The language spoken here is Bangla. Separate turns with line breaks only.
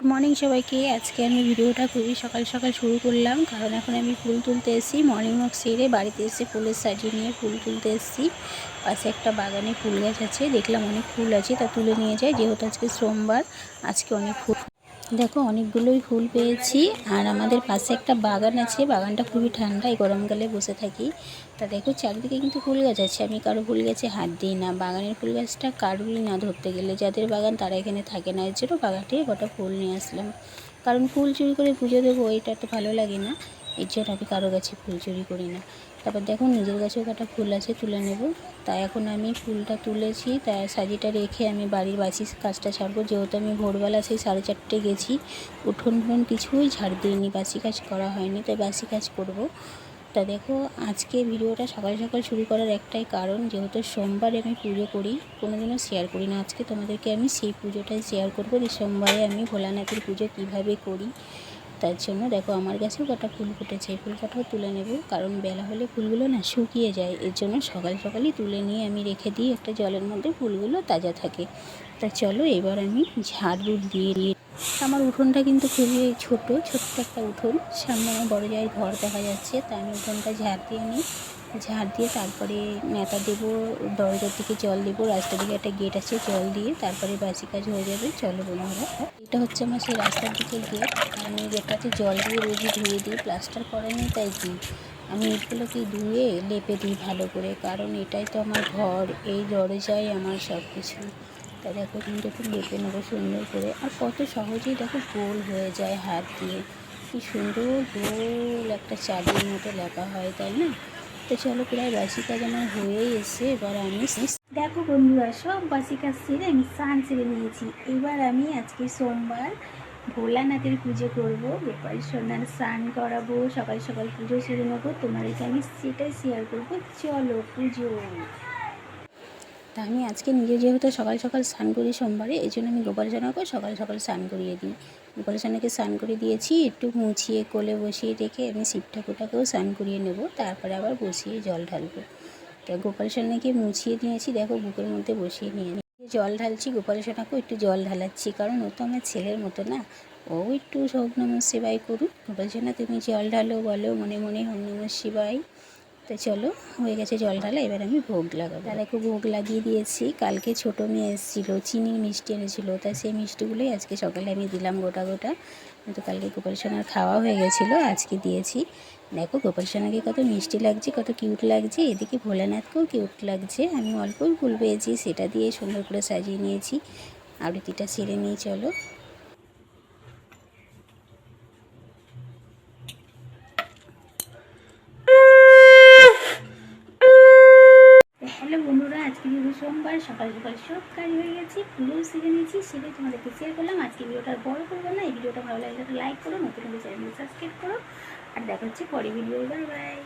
গুড মর্নিং সবাইকে। আজকে আমি ভিডিওটা খুবই সকাল সকাল শুরু করলাম, কারণ এখন আমি ফুল তুলতে এসেছি। মর্নিং ওয়াক সেরে বাড়িতে এসে ফুলের সাজিয়ে নিয়ে ফুল তুলতে এসেছি। পাশে একটা বাগানে ফুল গাছ আছে, দেখলাম অনেক ফুল আছে, তা তুলে নিয়ে যায় যেহেতু আজকে সোমবার, আজকে অনেক ফুল দেখো, অনেকগুলোই ফুল পেয়েছি। আর আমাদের পাশে একটা বাগান আছে। বাগানটা খুবই ঠান্ডা, এই গরমকালে বসে থাকি। তা দেখো, চারিদিকে কিন্তু ফুল গাছ আছে। আমি কারও ফুল গাছে হাত দিই না। বাগানের ফুল গাছটা কারুরই না ধরতে গেলে। যাদের বাগান তারা এখানে থাকে না। এর জন্য বাগানটি গোটা ফুল নিয়ে আসলাম। কারণ ফুল চুরি করে পুজো দেবো, এটা তো ভালো লাগে না। এর জন্য আমি কারও গাছে ফুল চুরি করি না। তারপর দেখো নিজের গাছেও কটা ফুল আছে, তুলে নেব। তাই এখন আমি ফুলটা তুলেছি তাই সাজিটা রেখে আমি বাড়ির বাসি কাজটা ছাড়বো যেহেতু আমি ভোরবেলা সেই সাড়ে চারটে গেছি, উঠোন উঠোন কিছুই ঝাড় দিইনি, বাসি কাজ করা হয়নি, তাই বাসি কাজ করব। তা দেখো আজকে ভিডিওটা সকাল সকাল শুরু করার একটাই কারণ, যেহেতু সোমবারে আমি পুজো করি, কোনোদিনও শেয়ার করি না। আজকে তোমাদেরকে আমি সেই পুজোটাই শেয়ার করব যে সোমবারে আমি ভোলানাথের পুজো কীভাবে করি। তার জন্য দেখো আমার গাছেও কটা ফুল ফুটেছে ফুল কটাও তুলে নেব। কারণ বেলা হলে ফুলগুলো না শুকিয়ে যায়, এর জন্য সকাল সকালই তুলে নিয়ে আমি রেখে দিই, একটা জলের মধ্যে ফুলগুলো তাজা থাকে। তা চলো এবার আমি ঝাড়ু দিয়ে দিয়ে আমার উঠোনটা কিন্তু খুবই ছোট, ছোট্ট একটা উঠোন। সামনে আমার বড় জায়ের ঘর দেখা যাচ্ছে, তাই আমি উঠোনটা ঝাড় দিয়ে নিই। ঝাড় দিয়ে তারপরে নেতা দেবো, দরজার দিকে জল দেবো, রাস্তার দিকে একটা গেট আছে, জল দিয়ে তারপরে বাসি কাজ হয়ে যাবে, চলো বন্ধুরা। এটা হচ্ছে আমার সেই রাস্তার দিকে গেট আমি গেটটাতে জল দিয়ে রোজই ধুয়ে দিই প্লাস্টার করেনি তাই দিই আমি ইটগুলোকে ধুয়ে লেপে দিই ভালো করে, কারণ এটাই তো আমার ঘর, এই দরজাই আমার সব কিছু তা দেখো কিন্তু একটু লেপে নেব সুন্দর করে। আর কত সহজেই দেখো গোল হয়ে যায় হাত দিয়ে। কি সুন্দর গোল একটা চাবির মতো লেখা হয়, তাই না? তো চলো প্রায় বাসি কাজ আমার হয়েই এসে এবার আমি দেখো বন্ধুরা, সব বাসি কাজ সেরে আমি স্নান সেরে নিয়েছি। এবার আমি আজকে সোমবার ভোলানাথের পুজো করব। গোপাল সোনার স্নান করাবো, সকাল সকাল পুজো সেরে নেব। তোমার তোমাদেরকে আমি সেটাই শেয়ার করব। চলো পুজো। তা আমি আজকে নিজে যেহেতু সকাল সকাল স্নান করি সোমবারে, এই জন্য আমি গোপাল সোনাকে সকাল সকাল স্নান করিয়ে দিই। গোপাল সোনাকে স্নান করে দিয়েছি, একটু মুছিয়ে, কোলে বসিয়ে রেখে আমি শিব ঠাকুরটাকেও স্নান করিয়ে নেব, তারপরে আবার বসিয়ে জল ঢালবো। তা গোপাল সোনাকে মুছিয়ে দিয়েছি, দেখো বুকের মধ্যে বসিয়ে নিয়ে জল ঢালছি, গোপাল সোনাকেও একটু জল ঢালাচ্ছি, কারণ ও তো আমার ছেলের মতো না। ও একটু হোক নম শিবাই করুক। গোপাল সোনা তুমি জল ঢালো, বলো মনে মনে হোম নম শিবাই তো চলো, হয়ে গেছে জল ঢালা, এবার আমি ভোগ লাগাবো। দাদাকে ভোগ লাগিয়ে দিয়েছি। কালকে ছোটো মেয়ে এসেছিল, চিনির মিষ্টি এনেছিলো, তা সেই মিষ্টিগুলোই আজকে সকালে আমি দিলাম গোটা গোটা। কিন্তু কালকে গোপাল সোনার খাওয়া হয়ে গেছিল, আজকে দিয়েছি। দেখো, গোপাল সোনাকে কত মিষ্টি লাগছে, কত কিউট লাগছে। এদিকে ভোলানাথকেও কিউট লাগছে। আমি অল্পই ফুল পেয়েছি, সেটা দিয়ে সুন্দর করে সাজিয়ে নিয়েছি। আবৃত্তিটা সেরে নিয়ে চলো হ্যালো বন্ধুরা আজকে যেহেতু সোমবার সকাল সকাল সব কাজ হয়ে গেছে পুজোও সেরে নিয়েছি সেটাই তোমাদেরকে শেয়ার করলাম। আজকে ভিডিওটা বড় করব না, এই ভিডিওটা ভালো লাগলে লাইক করো, নতুন চ্যানেল সাবস্ক্রাইব করো। আর দেখা হচ্ছে পরে ভিডিও বাই বাই